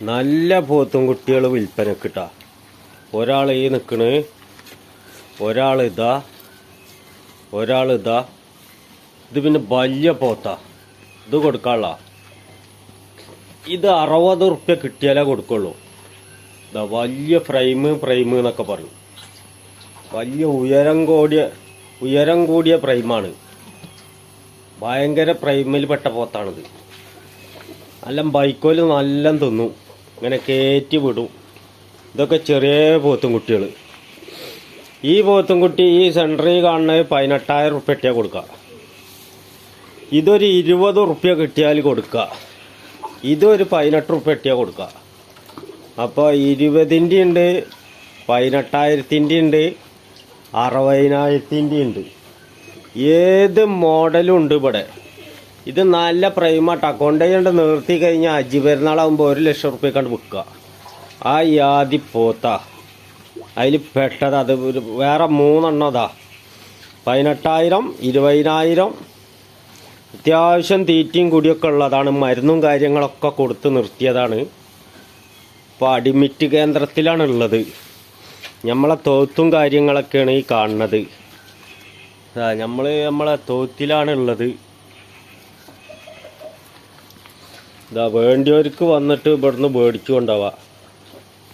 നല്ല പോത്തും കുട്ടികൾ വിൽപ്പനക്കിട്ടാ. ഒരാൾ ഈ നിൽക്കണ് ഒരാൾ ഇതാ ഒരാൾ ഇതാ. ഇത് പിന്നെ വലിയ പോത്താ. ഇത് കൊടുക്കാനുള്ള. ഇത് അറുപത് റുപ്യ കിട്ടിയാലേ കൊടുക്കുള്ളൂ. ഇതാ വലിയ ഫ്രെയിം ഫ്രെയിം എന്നൊക്കെ പറയും. വലിയ ഉയരം കൂടിയ ഉയരം കൂടിയ ഫ്രെയിമാണ് ഭയങ്കര പ്രൈമിൽ പെട്ട പോത്താണിത്. നല്ല ബൈക്കോൽ നല്ല തിന്നും. ഇങ്ങനെ കയറ്റി വിടും ഇതൊക്കെ ചെറിയ പോത്തും കുട്ടികൾ ഈ പോത്തും കുട്ടി ഈ സെന്ററിൽ കാണുന്നത് പതിനെട്ടായിരം ഉറുപ്പ്യ കൊടുക്കുക ഇതൊരു ഇരുപത് ഉറുപ്പ്യ കിട്ടിയാൽ കൊടുക്കുക ഇതൊരു പതിനെട്ട് ഉറുപ്പ്യ കൊടുക്കുക അപ്പോൾ ഇരുപതിന്റെ ഉണ്ട് പതിനെട്ടായിരത്തിന്റെ ഉണ്ട് അറുപതിനായിരത്തിന്റെ ഉണ്ട്. ഏത് മോഡലും ഉണ്ട് ഇവിടെ. ഇത് നല്ല പ്രൈമാട്ടാ കൊണ്ടുപോയിട്ട് നിർത്തി കഴിഞ്ഞാൽ അജി പെരുന്നാളാകുമ്പോൾ ഒരു ലക്ഷം റുപ്യ കണ്ട് വിൽക്കുക ആ യാതി പോത്ത. അതിൽ പെട്ടത്. അത് വേറെ മൂന്നെണ്ണതാ പതിനെട്ടായിരം ഇരുപതിനായിരം അത്യാവശ്യം തീറ്റയും കുടിയൊക്കെ ഉള്ളതാണ്. മരുന്നും കാര്യങ്ങളൊക്കെ കൊടുത്ത് നിർത്തിയതാണ്. ഇപ്പോൾ അടിമിറ്റ് കേന്ദ്രത്തിലാണ് ഉള്ളത്. നമ്മളെ തോത്തും കാര്യങ്ങളൊക്കെയാണ് ഈ കാണുന്നത്. നമ്മൾ നമ്മളെ തോത്തിലാണ് ഇതാ വേണ്ടിയവർക്ക് വന്നിട്ട് ഇവിടുന്ന് മേടിച്ചു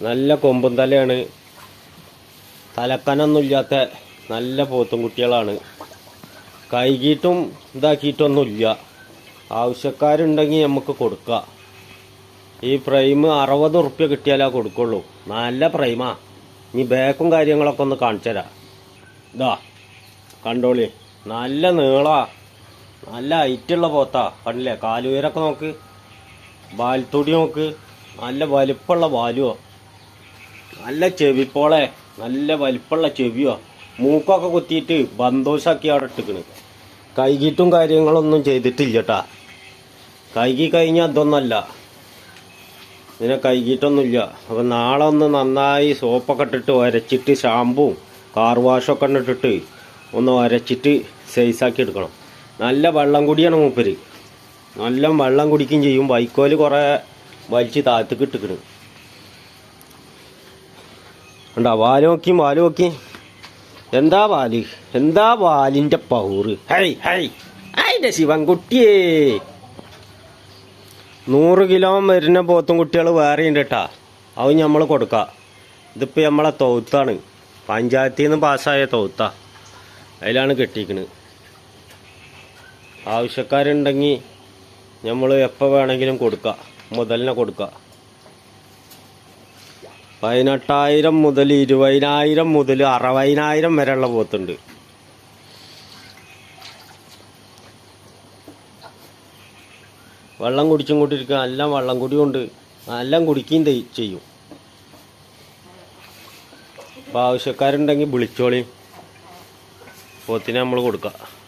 നല്ല കൊമ്പും തലയാണ്. തലക്കനൊന്നുമില്ലാത്ത നല്ല പോത്തും കുട്ടികളാണ്. കൈകിട്ടും ഇതാക്കിയിട്ടൊന്നുമില്ല. ആവശ്യക്കാരുണ്ടെങ്കിൽ നമുക്ക് കൊടുക്കുക ഈ പ്രൈം അറുപത് ഉറുപ്പ്യ കിട്ടിയാലേ കൊടുക്കുള്ളൂ. നല്ല പ്രൈമാ ഇനി ബാക്കും കാര്യങ്ങളൊക്കെ ഒന്ന് കാണിച്ചു ഇതാ കണ്ടോളി. നല്ല നീളാ. നല്ല ഹൈറ്റുള്ള പോത്താ. കണ്ടില്ലേ? കാലുയരൊക്കെ നോക്ക്. വാൽത്തുടി നല്ല വലിപ്പമുള്ള വാലുവോ. നല്ല ചെവിപ്പോളെ നല്ല വലിപ്പമുള്ള ചെവിയോ. മൂക്കൊക്കെ കുത്തിയിട്ട് ബന്തോസാക്കി അവിടെ ഇട്ടിക്കണ്. കൈകിട്ടും കാര്യങ്ങളൊന്നും ചെയ്തിട്ടില്ല കേട്ടാ കൈകി കഴിഞ്ഞാൽ അതൊന്നല്ല. ഇതിനെ കൈകിട്ടൊന്നുമില്ല. അപ്പം നാളെ ഒന്ന് നന്നായി സോപ്പൊക്കെ ഇട്ടിട്ട് ഉരച്ചിട്ട് ഷാമ്പും കാർ വാഷൊക്കെ ഇട്ടിട്ട് ഒന്ന് ഉരച്ചിട്ട് സൈസാക്കി എടുക്കണം. നല്ല വെള്ളം കൂടിയാണ് മൂപ്പര്. നല്ല വെള്ളം കുടിക്കുകയും ചെയ്യും. വൈക്കോൽ കുറേ വലിച്ച് താഴത്തേക്ക് ഇട്ടിക്കണ്. ഉണ്ടാ വാൽ നോക്കി വാൽ നോക്കി. എന്താ വാൽ? എന്താ വാലിന്റെ പൗറ്? ഹൈ ഹൈ അതിന്റെ ശിവൻകുട്ടിയേ. നൂറ് കിലോ വരുന്ന പോത്തും കുട്ടികൾ വേറെ ഉണ്ട് കേട്ടാ അത് നമ്മൾ കൊടുക്കാം. ഇതിപ്പോൾ നമ്മളെ തൗത്താണ്. പഞ്ചായത്തിൽ നിന്ന് പാസ്സായ തൗത്ത. അതിലാണ് കെട്ടിക്കണത് ആവശ്യക്കാരുണ്ടെങ്കിൽ നമ്മൾ എപ്പോൾ വേണമെങ്കിലും കൊടുക്കാം. മുതലിനെ കൊടുക്കാം. പതിനെട്ടായിരം മുതൽ ഇരുപതിനായിരം മുതൽ അറുപതിനായിരം വരെയുള്ള പോത്തുണ്ട്. വെള്ളം കുടിച്ചും കൊണ്ടിരിക്കുക എല്ലാം വെള്ളം കുടിയുണ്ട്. എല്ലാം കുടിക്കുകയും ചെയ്യും. അപ്പോൾ ആവശ്യക്കാരുണ്ടെങ്കിൽ വിളിച്ചോളി. പോത്തിനെ നമ്മൾ കൊടുക്കാം.